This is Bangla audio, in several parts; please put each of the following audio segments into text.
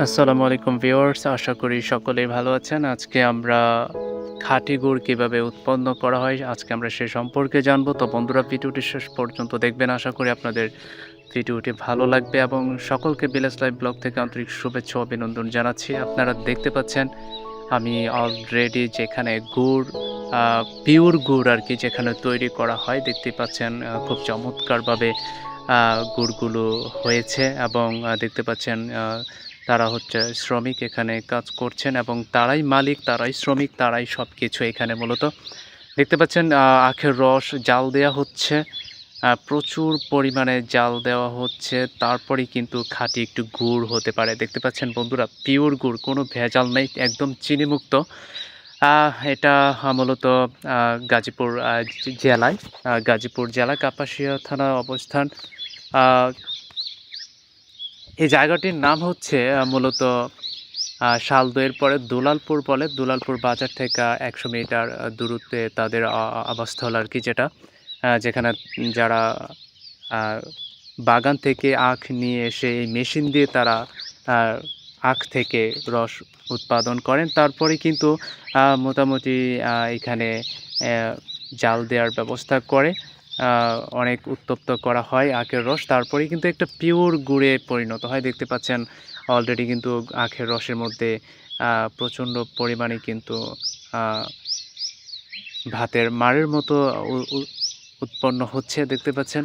আসসালামু আলাইকুম ভিউয়ার্স, আশা করি সকলেই ভালো আছেন। আজকে আমরা খাঁটি গুড় কীভাবে উৎপন্ন করা হয়, আজকে আমরা সে সম্পর্কে জানব। তো বন্ধুরা, ভিডিওটি শেষ পর্যন্ত দেখবেন। আশা করি আপনাদের ভিডিওটি ভালো লাগবে এবং সকলকে বিলাস লাইভ ব্লগ থেকে আন্তরিক শুভেচ্ছা অভিনন্দন জানাচ্ছি। আপনারা দেখতে পাচ্ছেন, আমি অলরেডি যেখানে গুড় পিওর গুড় আর কি যেখানে তৈরি করা হয়, দেখতে পাচ্ছেন খুব চমৎকারভাবে গুড়গুলো হয়েছে এবং দেখতে পাচ্ছেন তারা হচ্ছে শ্রমিক এখানে কাজ করছেন এবং তারাই মালিক, তারাই শ্রমিক, তারাই সব কিছু এখানে মূলত। দেখতে পাচ্ছেন আখের রস জাল দেওয়া হচ্ছে প্রচুর পরিমাণে জাল দেওয়া হচ্ছে, তারপরেই কিন্তু খাঁটি একটু গুড় হতে পারে। দেখতে পাচ্ছেন বন্ধুরা, পিওর গুড়, কোনো ভেজাল নেই, একদম চিনিমুক্ত। এটা মূলত গাজীপুর জেলায় গাজীপুর জেলা, কাপাসিয়া থানা অবস্থান। এই জায়গাটির নাম হচ্ছে মূলত আহ, শালদইয়ের পরে দুলালপুর বলে। দুলালপুর বাজার থেকে একশো মিটার দূরত্বে তাদের আবাসস্থল আর কি যেটা। যেখানে যারা বাগান থেকে আখ নিয়ে এসে এই মেশিন দিয়ে তারা আখ থেকে রস উৎপাদন করেন। তারপরে কিন্তু মোটামুটি এখানে জাল দেওয়ার ব্যবস্থা করে। অনেক উত্তপ্ত করা হয় আখের রস। তারপরে কিন্তু একটা পিওর গুড়ে পরিণত হয়। দেখতে পাচ্ছেন অলরেডি কিন্তু আখের রসের মধ্যে প্রচণ্ড পরিমাণে কিন্তু ভাতের মারের মতো উৎপন্ন হচ্ছে। দেখতে পাচ্ছেন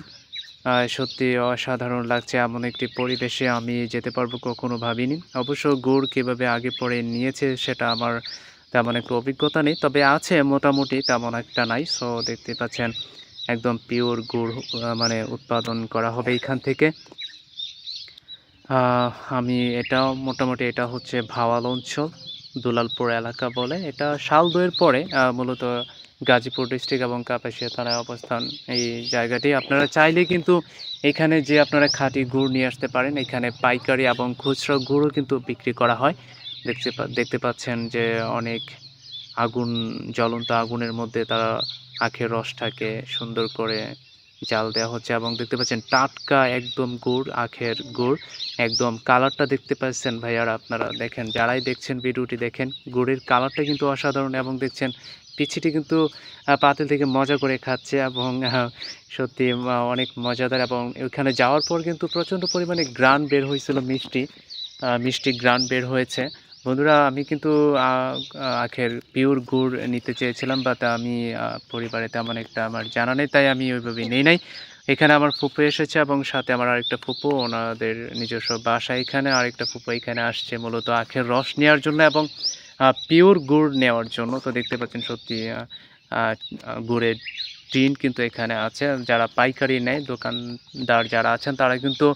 সত্যি অসাধারণ লাগছে এমন একটি পরিবেশে আমি যেতে পারব কখনো ভাবিনি। অবশ্য গুড় কীভাবে আগে পরে নিয়েছে সেটা আমার তেমন একটু অভিজ্ঞতা নেই, তবে আছে মোটামুটি তেমন একটা নাই। সো দেখতে পাচ্ছেন একদম পিওর গুড় মানে উৎপাদন করা হবে এখান থেকে। আমি এটা মোটামুটি এটা হচ্ছে ভাওয়াল অঞ্চল, দুলালপুর এলাকা বলে। এটা শালদইয়ের পরে মূলত গাজীপুর ডিস্ট্রিক্ট এবং কাপাসিয়া থানায় অবস্থান এই জায়গাটি। আপনারা চাইলে কিন্তু এখানে যে আপনারা খাঁটি গুড় নিয়ে আসতে পারেন, এখানে পাইকারি এবং খুচরো গুড়ও কিন্তু বিক্রি করা হয়। দেখতে দেখতে পাচ্ছেন যে অনেক আগুন, জ্বলন্ত আগুনের মধ্যে তারা আখের রসটাকে সুন্দর করে জাল দেওয়া হচ্ছে এবং দেখতে পাচ্ছেন টাটকা একদম গুড়, আখের গুড়। একদম কালারটা দেখতে পাচ্ছেন ভাইয়ারা আপনারা, দেখেন যারাই দেখছেন ভিডিওটি দেখেন, গুড়ের কালারটা কিন্তু অসাধারণ এবং দেখছেন পিছিটি কিন্তু পাতিল থেকে মজা করে খাচ্ছে এবং সত্যি অনেক মজাদার এবং ওইখানে যাওয়ার পর কিন্তু প্রচণ্ড পরিমাণে গ্রান বের হয়েছিল মিষ্টি মিষ্টি গ্রান বের হয়েছে। বন্ধুরা, আমি কিন্তু আখের পিওর গুড় নিতে চেয়েছিলাম বা তা আমি পরিবারে তেমন একটা আমার জানা নেই, তাই আমি ওইভাবে নেই নাই। এখানে আমার ফুপু এসেছে এবং সাথে আমার আরেকটা ফুপু, ওনাদের নিজস্ব বাসা এখানে, আরেকটা ফুপু এখানে আসছে মূলত আখের রস নেওয়ার জন্য এবং পিওর গুড় নেওয়ার জন্য। তো দেখতে পাচ্ছেন সত্যি গুড়ের টিন কিন্তু এখানে আছে। যারা পাইকারি নেয়, দোকানদার যারা আছেন, তারা কিন্তু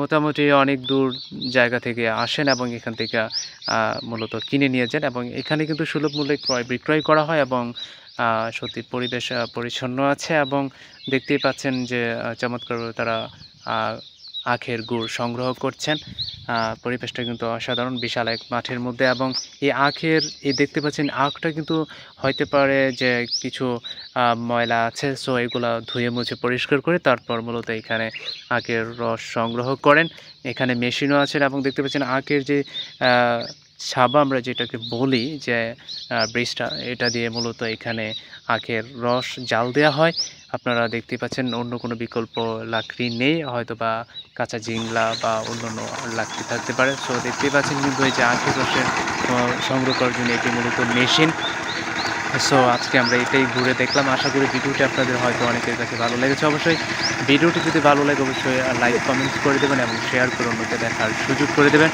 মোটামুটি অনেক দূর জায়গা থেকে আসেন এবং এখান থেকে মূলত কিনে নিয়ে যান এবং এখানে কিন্তু সুলভ মূল্যে ক্রয়, বিক্রয় করা হয় এবং সত্যি পরিবেশ পরিচ্ছন্ন আছে এবং দেখতেই পাচ্ছেন যে চমৎকার তারা আখের গুড় সংগ্রহ করছেন। পরিবেশটা কিন্তু অসাধারণ, বিশাল এক মাঠের মধ্যে এবং এই আখের, এই দেখতে পাচ্ছেন আখটা কিন্তু হইতে পারে যে কিছু ময়লা আছে, সো এগুলো ধুয়ে মুছে পরিষ্কার করে তারপর মূলত এখানে আখের রস সংগ্রহ করেন। এখানে মেশিনও আছে এবং দেখতে পাচ্ছেন আখের যে সাবা আমরা যেটাকে বলি যে ব্রিজটা, এটা দিয়ে মূলত এখানে আখের রস জাল দেওয়া হয়। আপনারা দেখতে পাচ্ছেন অন্য কোনো বিকল্প লাকড়ি নেই হয়তো বা কাঁচা জিংলা বা অন্য অন্য লাকড়ি থাকতে পারে। সো দেখতেই পাচ্ছেন কিন্তু এই যে আখের রসের সংগ্রহ করার জন্য এটি মূলত মেশিন। সো আজকে আমরা এটাই ঘুরে দেখলাম। আশা করি ভিডিওটি আপনাদের হয়তো অনেকের কাছে ভালো লেগেছে। অবশ্যই ভিডিওটি যদি ভালো লাগে, অবশ্যই লাইক কমেন্টস করে দেবেন এবং শেয়ার করে অন্যকে দেখার সুযোগ করে দেবেন।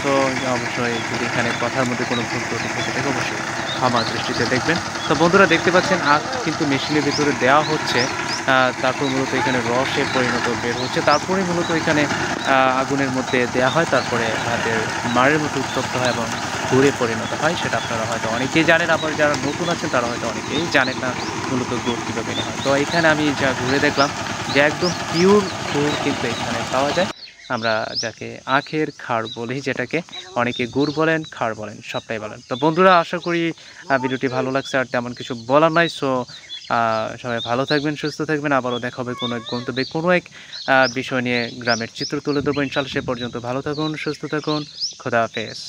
সো অবশ্যই যদি এখানে কথার মধ্যে কোনো ভুল ত্রুটি থেকে থাকে অবশ্যই ক্ষমার দৃষ্টিতে দেখবেন। তো বন্ধুরা, দেখতে পাচ্ছেন আখ কিন্তু মেশিনের ভিতরে দেওয়া হচ্ছে। তারপর মূলত এখানে রসে পরিণত বের হচ্ছে। তারপরে মূলত এখানে আগুনের মধ্যে দেওয়া হয়। তারপরে ভাতের মারের মতো উত্তপ্ত হয় এবং গুড়ে পরিণত হয়। সেটা আপনারা হয়তো অনেকেই জানেন। আবার যারা নতুন আছেন, তারা হয়তো অনেকেই জানেন না মূলত গুড় কীভাবে নেওয়া হয়। তো এখানে আমি যা ঘুরে দেখলাম যে একদম পিওর গুড় কিন্তু এখানে পাওয়া যায়। আমরা যাকে আখের খাড় বলি, যেটাকে অনেকে গুড় বলেন, খাড় বলেন, সবটাই বলেন। তো বন্ধুরা, আশা করি ভিডিওটি ভালো লাগছে। আর তেমন কিছু বলার নাই। সো সবাই ভালো থাকবেন, সুস্থ থাকবেন। আবারও দেখা হবে কোনো এক গন্তব্যে কোনো এক বিষয় নিয়ে গ্রামের চিত্র তুলে দেবো ইনশাল্লাহ সে পর্যন্ত ভালো থাকুন, সুস্থ থাকুন। খোদা হাফেজ।